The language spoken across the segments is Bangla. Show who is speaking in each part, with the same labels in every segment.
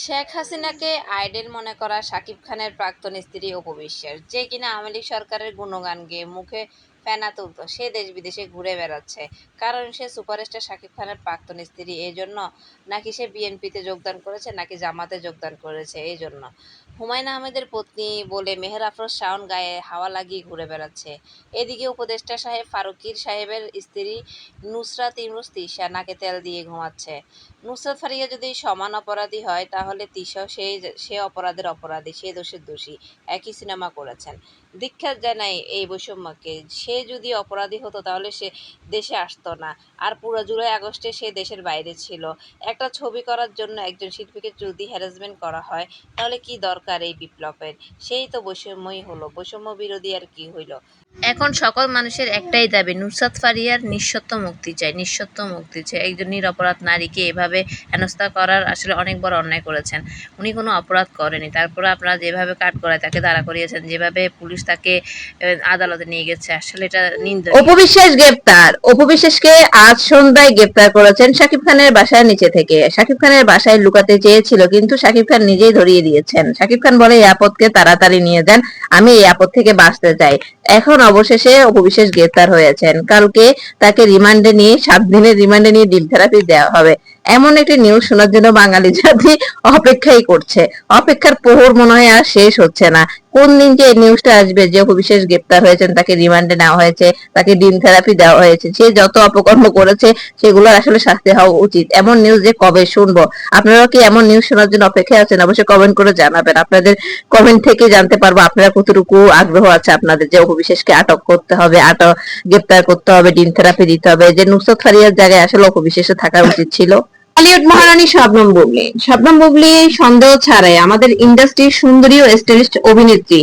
Speaker 1: শেখ হাসিনাকে আইডেল মনে করা সাকিব খানের প্রাক্তন স্ত্রী অপু যে কিনা আওয়ামী লীগ সরকারের গুণগান গেয়ে মুখে ফেনা তুলত, সে দেশ বিদেশে ঘুরে বেড়াচ্ছে। কারণ সে সুপারস্টার শাকিব খানের প্রাক্তন স্ত্রী এই জন্য নাকি সে বিএনপিতে যোগদান করেছে, নাকি জামাতে যোগদান করেছে এই জন্য হুমায়ুন আহমেদের পত্নী বলে মেহের আফরোজ শাওন গায়ে হাওয়া লাগিয়ে ঘুরে বেড়াচ্ছে। এদিকে উপদেষ্টা সাহেব ফারুকির সাহেবের স্ত্রী নুসরাত ইউনুস তিশা নাকে তেল দিয়ে ঘুমাচ্ছে। নুসরাত ফারিয়া যদি সমান অপরাধী হয়, তাহলে তিশাও সেই সে অপরাধের অপরাধী, সে দোষের দোষী। একই সিনেমা করেছেন। দীক্ষা জানাই এই বৈষম্যকে, সে যদি অপরাধী হতো, তাহলে সে দেশে আসতো না। আর পুরো জুলাই আগস্টে সে দেশের বাইরে ছিল। একটা ছবি করার জন্য একজন শিল্পীকে যদি হ্যারাসমেন্ট করা হয়, তাহলে কি দরকার? এই বিপ্লবের? সেই তো বৈষম্যই হলো। বৈষম্য বিরোধী আর কি হইল? এখন সকল মানুষের একটাই দাবি নুসরাত ফারিয়ার নিঃসত্ব মুক্তি চাই নিঃসত্ব মুক্তি চাই। একজন নিরপরাধ নারীকে এভাবে হেনস্থা করার আসলে অনেক বড় অন্যায় করেছেন। উনি কোনো অপরাধ করেনি। তারপরে আপনারা যেভাবে কাট করায় তাকে দাঁড়া করিয়েছেন যেভাবে পুলিশ তাকে আদালতে নিয়ে গেছে আসলে এটা নিন্দনীয়।
Speaker 2: অপবিশ্বাস গ্রেপ্তার। অপবিশ্বাসকে আজ সন্ধ্যায় গ্রেপ্তার করেছেন শাকিব খানের বাসার নিচে থেকে। শাকিব খানের বাসায় লুকাতে চেয়েছিল কিন্তু শাকিব খান নিজেই ধরিয়ে দিয়েছেন। শাকিব খান বলে এই আপদকে তাড়াতাড়ি নিয়ে যান, আমি এই আপদ থেকে বাঁচতে চাই। এখন অবশেষে অপবিশ্বাস গ্রেফতার হয়েছেন। কালকে তাকে রিমান্ডে নিয়ে, সাত দিনের রিমান্ডে নিয়ে ডিপ থেরাপি দেওয়া হবে। এমন একটি নিউজ শোনার জন্য বাঙালি জাতি অপেক্ষাই করছে। অপেক্ষার প্রহর মনে হয় আর শেষ হচ্ছে না। কোন দিন যে নিউজটা আসবে? যে অপবিশ্বাস গ্রেপ্তার হয়েছেন, তাকে রিমান্ডে নেওয়া হয়েছে, তাকে ডিম থেরাপি দেওয়া হয়েছে, সে যত অপকর্ম করেছে সেগুলো আসলে শাস্তি হওয়া উচিত। এমন নিউজ যে কবে শুনব? আপনারা কি এমন নিউজ শোনার জন্য অপেক্ষায় আছেন? অবশ্যই কমেন্ট করে জানাবেন। আপনাদের কমেন্ট থেকে জানতে পারব আপনারা কতটুকু আগ্রহ আছে আপনাদের যে অপবিশ্বাসকে আটক করতে হবে, আটক, গ্রেপ্তার করতে হবে ডিম থেরাপি দিতে হবে। যে নুসরত ফারিয়ার জায়গায় আসলে অপবিশ্বাসে থাকা উচিত ছিল। বলিউড মহারানী শবনম বুবলি। শবনম বুবলি সন্দেহ ছাড়াই আমাদের ইন্ডাস্ট্রির সুন্দরী ও স্টাইলিস্ট অভিনেত্রী,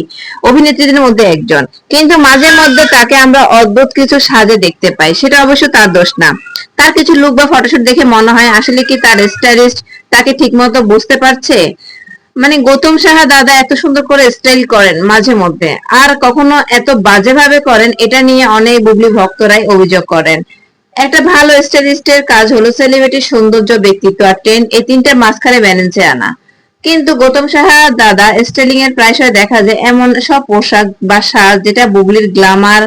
Speaker 2: অভিনেত্রীদের মধ্যে একজন। কিন্তু মাঝে মধ্যে তাকে আমরা অদ্ভুত কিছু সাজে দেখতে পাই, সেটা অবশ্য তার দোষ না। তার কিছু লুক বা ফটোশুট দেখে মনে হয়, আসলে কি তার স্টাইলিস্ট তাকে ঠিকমতো বুঝতে পারছে? মানে গৌতম সাহা দাদা এত সুন্দর করে স্টাইল করেন মাঝে মধ্যে, আর কখনো এত বাজেভাবে করেন, এটা নিয়ে অনেক বুবলি ভক্তরাই অভিযোগ করেন। একটা ভালো স্টাইলিস্টের কাজ হলো সেলিব্রিটির সৌন্দর্য ব্যক্তিত্ব আর ট্রেন এই তিনটার মাঝখানে ব্যালেন্সে আনা। কিন্তু গৌতম সাহা দাদা স্টাইলিং এর প্রায়শই দেখা যায় এমন সব পোশাক বা সাজ যেটা বুবলির গ্লামার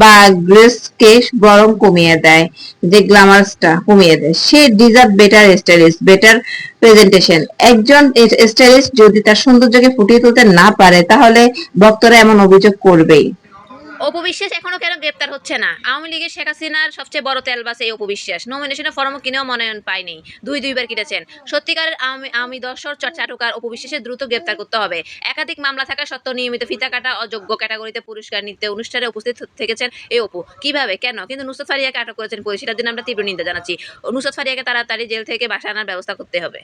Speaker 2: বা গ্রেস গ্রেসকে বরং কমিয়ে দেয়, যে গ্লামারসটা কমিয়ে দেয়। সে deserve better stylist, better presentation. একজন স্টাইলিস্ট যদি তার সৌন্দর্যকে ফুটিয়ে তুলতে না পারে, তাহলে ভক্তরা এমন অভিযোগ করবেই।
Speaker 1: অপবিশ্বাস এখনও কেন গ্রেপ্তার হচ্ছে না? আওয়ামী লীগের শেখ হাসিনার সবচেয়ে বড় তেলবাস এই অপবিশ্বাস। নমিনেশনের ফর্ম কিনেও মনোনয়ন পায়নি। দুই দুইবার কিনেছেন সত্যিকারের আমি আমি দর্শক চাটুকার অপবিশ্বাসের দ্রুত গ্রেপ্তার করতে হবে। একাধিক মামলা থাকা সত্ত্বেও নিয়মিত ফিতা কাটা, অযোগ্য ক্যাটাগরিতে পুরস্কার নিতে অনুষ্ঠানে উপস্থিত থেকেছেন এই অপু। কীভাবে? কেন? কিন্তু নুসরত ফারিয়াকে আটক করেছেন পুলিশ। সেটার জন্য আমরা তীব্র নিন্দা জানাচ্ছি। নুসরত ফারিয়াকে তাড়াতাড়ি জেল থেকে বাসা আনার ব্যবস্থা করতে হবে।